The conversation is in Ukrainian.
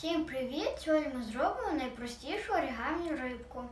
Всім привіт! Сьогодні ми зробимо найпростішу оригамі рибку.